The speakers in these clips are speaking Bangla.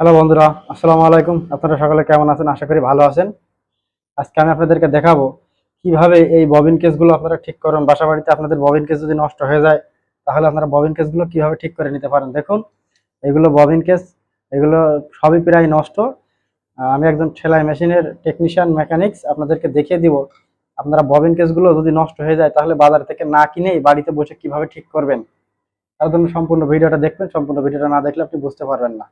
হ্যালো বন্ধুরা, আসসালামু আলাইকুম। আপনারা সকলে কেমন আছেন? আশা করি ভালো আছেন। আজকে আমি আপনাদেরকে দেখাবো কীভাবে এই ববিন কেসগুলো আপনারা ঠিক করুন। বাসা বাড়িতে আপনাদের ববিন কেস যদি নষ্ট হয়ে যায়, তাহলে আপনারা ববিন কেসগুলো কীভাবে ঠিক করে নিতে পারেন? দেখুন, এগুলো ববিন কেস এগুলো সবই প্রায় নষ্ট। আমি একজন সেলাই মেশিনের টেকনিশিয়ান মেকানিক্স আপনাদেরকে দেখিয়ে দিব। আপনারা ববিন কেসগুলো যদি নষ্ট হয়ে যায়, তাহলে বাজার থেকে না কিনেই বাড়িতে বসে কীভাবে ঠিক করবেন? তার জন্য সম্পূর্ণ ভিডিওটা দেখবেন। সম্পূর্ণ ভিডিওটা না দেখলে আপনি বুঝতে পারবেন না।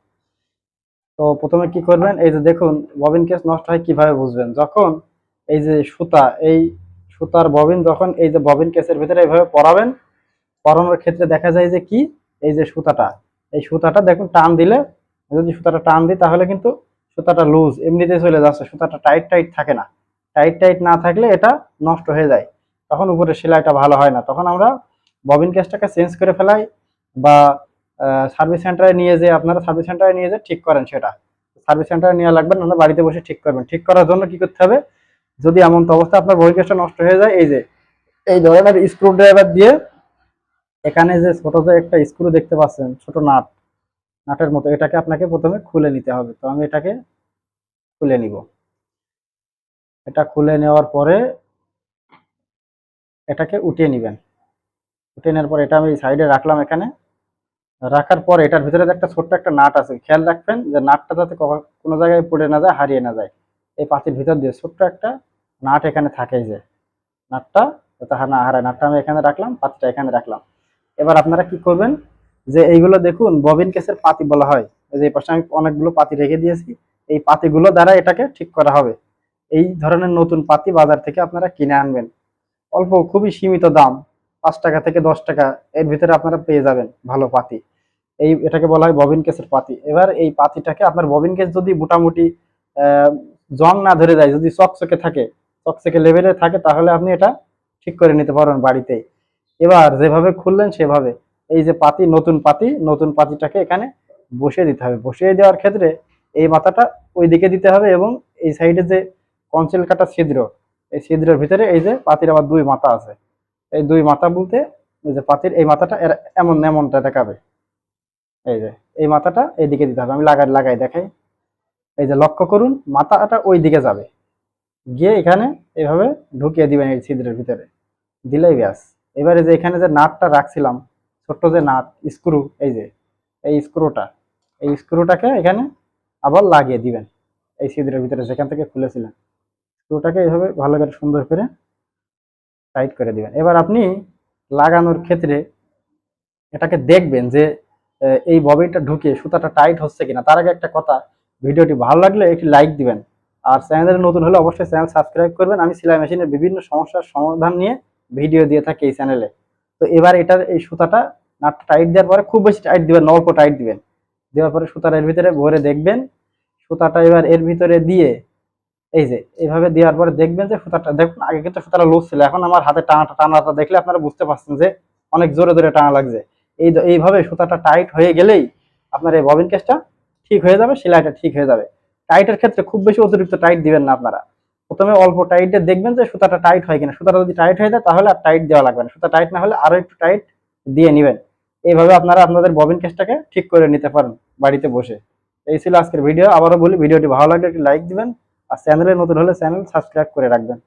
তো প্রথমে কি করবেন? এই যে দেখুন, ববিন কেস নষ্ট হয় কীভাবে বুঝবেন? যখন এই যে সুতা, এই সুতার ববিন যখন এই যে ববিন কেসের ভিতরে এইভাবে পরাবেন, পরানোর ক্ষেত্রে দেখা যায় যে কি? এই যে সুতাটা, এই সুতাটা দেখুন টান দিলে, যদি সুতাটা টান দিই তাহলে কিন্তু সুতাটা লুজ এমনিতে চলে যাচ্ছে, সুতাটা টাইট টাইট থাকে না। টাইট টাইট না থাকলে এটা নষ্ট হয়ে যায়। তখন উপরে সেলাইটা ভালো হয় না। তখন আমরা ববিন কেসটাকে চেঞ্জ করে ফেলাই বা সার্ভিস সেন্টারে নিয়ে যে আপনারা সার্ভিস সেন্টারে নিয়ে যে ঠিক করেন সেটা। সার্ভিস সেন্টারে নেওয়া লাগবে না বাড়িতে বসে ঠিক করবেন। ঠিক করার জন্য কি করতে হবে? যদি এমন তো অবস্থা, আপনার কেসটা নষ্ট হয়ে যায়, এই যে, এই ধরনের স্ক্রু ড্রাইভার দিয়ে এখানে যে ছোট যে একটা স্ক্রু দেখতে পাচ্ছেন, ছোট নাট, নাটের মতো, এটাকে আপনাকে প্রথমে খুলে নিতে হবে। তো আমি এটাকে খুলে নিব। এটা খুলে নেওয়ার পরে এটাকে উঠিয়ে নেবেন। উঠিয়ে নেওয়ার পর এটা আমি সাইডে রাখলাম এখানে। রাখার পর এটার ভিতরে একটা ছোট্ট একটা নাট আছে, খেয়াল রাখবেন যে নাটটা যাতে কোনো জায়গায় পড়ে না যায়, হারিয়ে না যায়। এই পাতির ভিতর দিয়ে ছোট্ট একটা নাট এখানে থাকে এই যে। নাটটা যাতে হা- না হারায়। নাটটা আমি এখানে রাখলাম, পাতিটা এখানে রাখলাম। এবার আপনারা কি করবেন যে এইগুলো দেখুন, ববিন কেসের পাতি বলা হয়। যে পাশে আমি অনেকগুলো পাতি রেখে দিয়েছি। এই পাতিগুলো দ্বারা এটাকে ঠিক করা হবে। এই ধরনের নতুন পাতি বাজার থেকে আপনারা কিনে আনবেন। অল্প, খুবই সীমিত দাম। পাঁচ টাকা থেকে দশ টাকা, এর ভিতরে আপনারা পেয়ে যাবেন ভালো পাতি। এই এটাকে বলা হয় ববিন কেসের পাতি। এবার এই পাতিটাকে আপনার ববিন কেস যদি মোটামুটি জং না ধরে যায়, যদি চকচকে থাকে, চকচকে লেভেলে থাকে, তাহলে আপনি এটা ঠিক করে নিতে পারবেন বাড়িতেই। এবার যেভাবে খুললেন সেভাবে এই যে পাতি, নতুন পাতি, নতুন পাতিটাকে এখানে বসিয়ে দিতে হবে। বসিয়ে দেওয়ার ক্ষেত্রে এই মাথাটা ওই দিকে দিতে হবে এবং এই সাইডে যে কনসিল কাটা ছিদ্র, এই ছিদ্রের ভিতরে এই যে পাতির আবার দুই মাথা আছে। এই দুই মাথা বলতে, এই যে পাতির এই মাথাটা এমন এমনটা দেখাবে। এই যে, এই মাথাটা এইদিকে দিতে হবে। আমি লাগাই লাগাই দেখাই। এই যে লক্ষ্য করুন, মাথাটা ওই দিকে যাবে। গিয়ে এখানে এইভাবে ঢুকিয়ে দিবেন এই ছিদ্রের ভিতরে। দিলেই ব্যাস। এবারে যে এখানে যে নাটটা রাখছিলাম, ছোট্ট যে নাট, স্ক্রু, এই যে, এই স্ক্রুটা, এই স্ক্রুটাকে এখানে আবার লাগিয়ে দিবেন। এই ছিদ্রের ভিতরে যেখান থেকে খুলেছিলেন। স্ক্রুটাকে এইভাবে ভালো করে সুন্দর করে টাইট করে দিবেন। এবার আপনি লাগানোর ক্ষেত্রে এটাকে দেখবেন যে এই ববিনটা ঢুকে সুতাটা টাইট হচ্ছে কিনা। তার আগে একটা কথা, ভিডিওটি ভালো লাগলে একটি লাইক দিবেন। আর চ্যানেলে নতুন হলে অবশ্যই চ্যানেল সাবস্ক্রাইব করবেন। আমি সেলাই মেশিনের বিভিন্ন সমস্যার সমাধান নিয়ে ভিডিও দিয়ে থাকি এই চ্যানেলে। তো এবার এটার এই সুতাটা নাটটা টাইট দেওয়ার পরে খুব বেশি টাইট দিবেন অল্প টাইট দিবেন। দেওয়ার পরে সুতাটা এর ভিতরে ভরে দেখবেন। সুতাটা এবার এর ভিতরে দিয়ে এই যে, এইভাবে দেওয়ার পরে দেখবেন যে সুতাটা দেখুন, আগে কিন্তু সুতাটা লুজ ছিল, এখন আমার হাতে টানাটা টানাটা দেখলে আপনারা বুঝতে পারছেন যে অনেক জোরে জোরে টানা লাগছে। এই এইভাবে সুতাটা টাইট হয়ে গেলেই আপনার এই ববিন কেসটা ঠিক হয়ে যাবে, সেলাইটা ঠিক হয়ে যাবে। টাইটের ক্ষেত্রে খুব বেশি অতিরিক্ত টাইট দিবেন না আপনারা। প্রথমে অল্প টাইটে দেখবেন যে সুতাটা টাইট হয় কিনা। সুতাটা যদি টাইট হয়ে যায়, তাহলে আর টাইট দেওয়া লাগবে না। সুতা টাইট না হলে আরও একটু টাইট দিয়ে নেবেন। এইভাবে আপনারা আপনাদের ববিন কেসটাকে ঠিক করে নিতে পারেন বাড়িতে বসে। এই ছিল আজকের ভিডিও আবারও বলি ভিডিওটি ভালো লাগলে একটি লাইক দিবেন। আর চ্যানেলে নতুন হলে চ্যানেল সাবস্ক্রাইব করে রাখবেন।